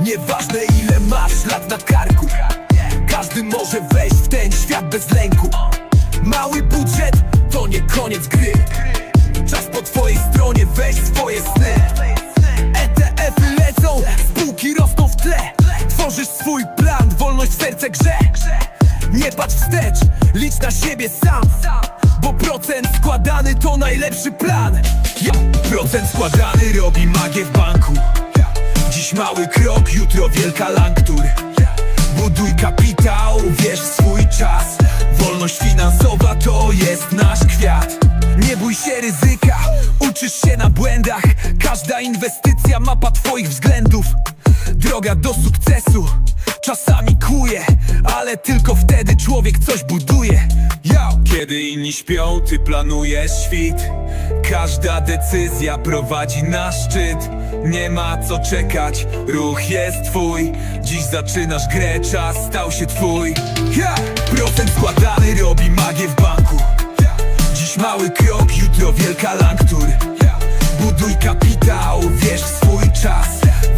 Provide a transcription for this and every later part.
Nieważne ile masz lat na karku Każdy może wejść w ten świat bez lęku. Mały budżet to nie koniec gry. Czas po twojej stronie weź swoje sny. ETF-y lecą, spółki rosną w tle. Tworzysz swój plan, wolność w serce grze. Nie patrz wstecz, licz na siebie sam Bo procent składany to najlepszy plan. Ja. Procent składany robi magię w banku. Dziś mały krok, jutro wielka langtur. Buduj kapitał, wierz swój czas. Wolność finansowa to jest nasz kwiat. Nie bój się ryzyka, uczysz się na błędach. Każda inwestycja mapa twoich względów. Droga do sukcesu czasami kłuje Ale tylko wtedy człowiek coś buduje inni śpią, ty planujesz świt. Każda decyzja prowadzi na szczyt. Nie ma co czekać, ruch jest twój. Dziś zaczynasz grę, czas stał się twój. Yeah! Procent składany robi magię w banku. Dziś mały krok, jutro wielka langtur. Buduj kapitał, wierz w swój czas.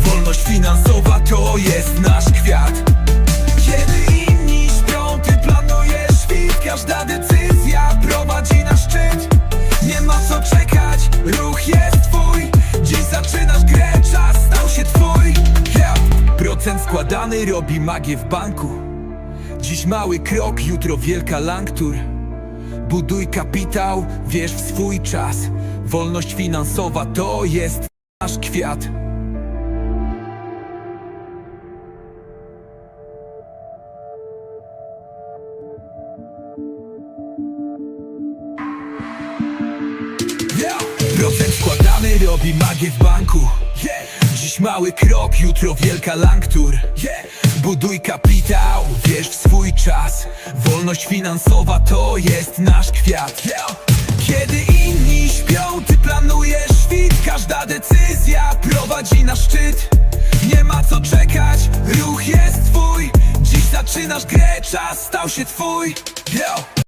Wolność finansowa to jest nasz kwiat Procent składany robi magię w banku. Dziś mały krok, jutro wielka langtur. Buduj kapitał, wierz w swój czas. Wolność finansowa to jest nasz kwiat. Procent składany robi magię w banku Dziś mały krok, jutro wielka langtur. Buduj kapitał, wierz w swój czas. Wolność finansowa to jest nasz kwiat. Kiedy inni śpią, ty planujesz świt Każda decyzja prowadzi na szczyt. Nie ma co czekać, ruch jest twój. Dziś zaczynasz grę, czas stał się twój. Yo.